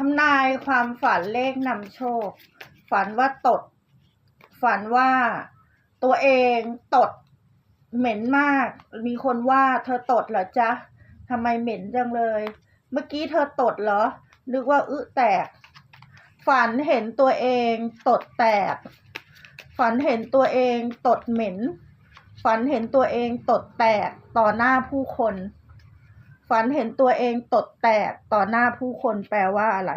ทำนายความฝันเลขนำโชค ฝันว่าตด ฝันว่าตัวเองตด เหม็นมาก มีคนว่าเธอตดเหรอจ๊ะทำไมเหม็นจังเลย เมื่อกี้เธอตดเหรอ นึกว่าอึแตก ฝันเห็นตัวเองตดแตก ฝันเห็นตัวเองตดเหม็น ฝันเห็นตัวเองตดแตกต่อหน้าผู้คน ฝันเห็นตัวเองตดแตกต่อหน้าผู้คนแปลว่าอะไร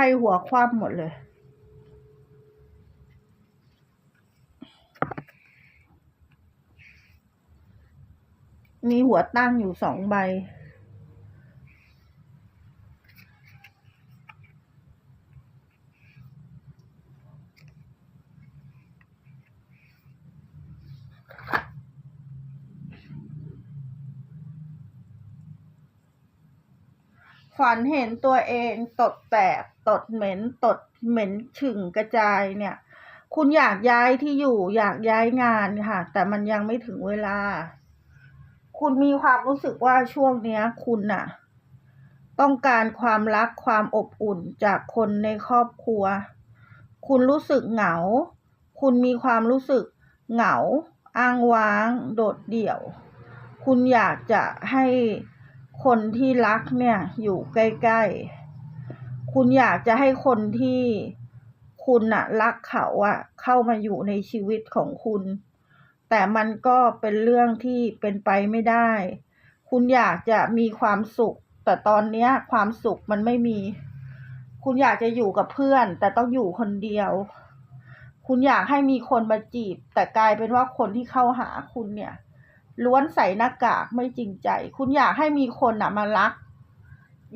ไพ่หัวคว่ำหมดเลย มีหัวตั้งอยู่สองใบ ฝันเห็นตัวเองตดแตกตดเหม็นตดเหม็นฉึ่งกระจายเนี่ย คุณอยากย้ายที่อยู่อยากย้ายงานค่ะ แต่มันยังไม่ถึงเวลา คุณมีความรู้สึกว่าช่วงเนี้ย คุณน่ะ ต้องการความรักความอบอุ่นจากคนในครอบครัว คุณรู้สึกเหงา คุณมีความรู้สึกเหงา อ้างว้าง โดดเดี่ยว คุณอยากจะให้ คนที่รักเนี่ยอยู่ใกล้ๆ คุณอยากจะให้คนที่คุณน่ะรักเขาอะเข้ามาอยู่ในชีวิตของคุณ แต่มันก็เป็นเรื่องที่เป็นไปไม่ได้ คุณอยากจะมีความสุข แต่ตอนเนี้ยความสุขมันไม่มี คุณอยากจะอยู่กับเพื่อน แต่ต้องอยู่คนเดียว คุณอยากให้มีคนมาจีบ แต่กลายเป็นว่าคนที่เข้าหาคุณเนี่ย ล้วนใส่หน้ากากไม่จริงใจ คุณอยากให้มีคนน่ะมารัก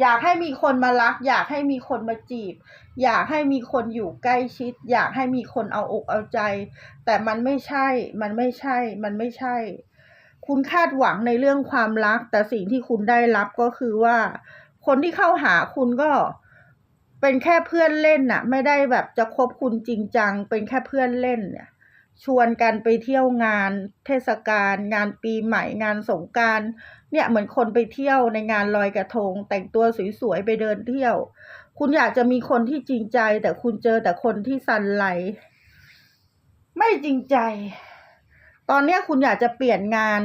อยากให้มีคนมารัก อยากให้มีคนมาจีบ อยากให้มีคนอยู่ใกล้ชิด อยากให้มีคนเอาอกเอาใจ แต่มันไม่ใช่ มันไม่ใช่ มันไม่ใช่ คุณคาดหวังในเรื่องความรัก แต่สิ่งที่คุณได้รับก็คือว่า คนที่เข้าหาคุณก็เป็นแค่เพื่อนเล่นน่ะ ไม่ได้แบบจะคบคุณจริงจัง เป็นแค่เพื่อนเล่นเนี่ย ชวนกันไปเที่ยวงานเทศกาลงานปีใหม่งานสงการเนี่ยเหมือนคนไปเที่ยวในงานลอยกระทง แต่งตัวสวยๆไปเดินเที่ยว คุณอยากจะมีคนที่จริงใจ แต่คุณเจอแต่คนที่สันไหล ไม่จริงใจ ตอนเนี้ยคุณอยากจะเปลี่ยนงาน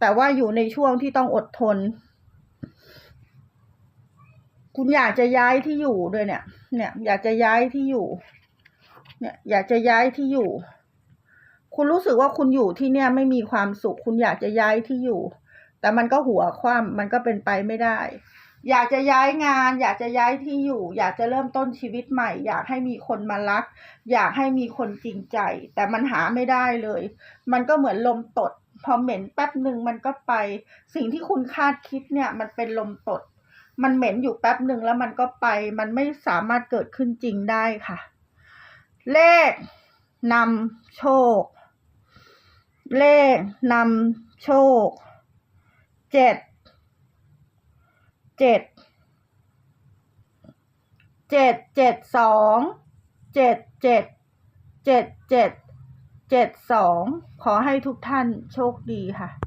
แต่ว่าอยู่ในช่วงที่ต้องอดทน คุณอยากจะย้ายที่อยู่ด้วยเนี่ย เนี่ย อยากจะย้ายที่อยู่ เนี่ย อยากจะย้ายที่อยู่ คุณรู้สึกว่าคุณอยู่ที่เนี่ยไม่มีความสุข คุณอยากจะย้ายที่อยู่ แต่มันก็หัวคว่ำมันก็เป็นไปไม่ได้ อยากจะย้ายงาน อยากจะย้ายที่อยู่ อยากจะเริ่มต้นชีวิตใหม่ อยากให้มีคนมารัก อยากให้มีคนจริงใจ แต่มันหาไม่ได้เลย มันก็เหมือนลมตด พอเหม็นแป๊บหนึ่งมันก็ไป สิ่งที่คุณคาดคิดเนี่ย มันเป็นลมตด มันเหม็นอยู่แป๊บหนึ่งแล้วมันก็ไป มันไม่สามารถเกิดขึ้นจริงได้ค่ะ เลขนำโชค เลขนำโชคเจ็ดเจ็ดเจ็ดเจ็ดสองเจ็ดเจ็ดเจ็ดเจ็ดเจ็ดสองขอให้ทุกท่านโชคดีค่ะ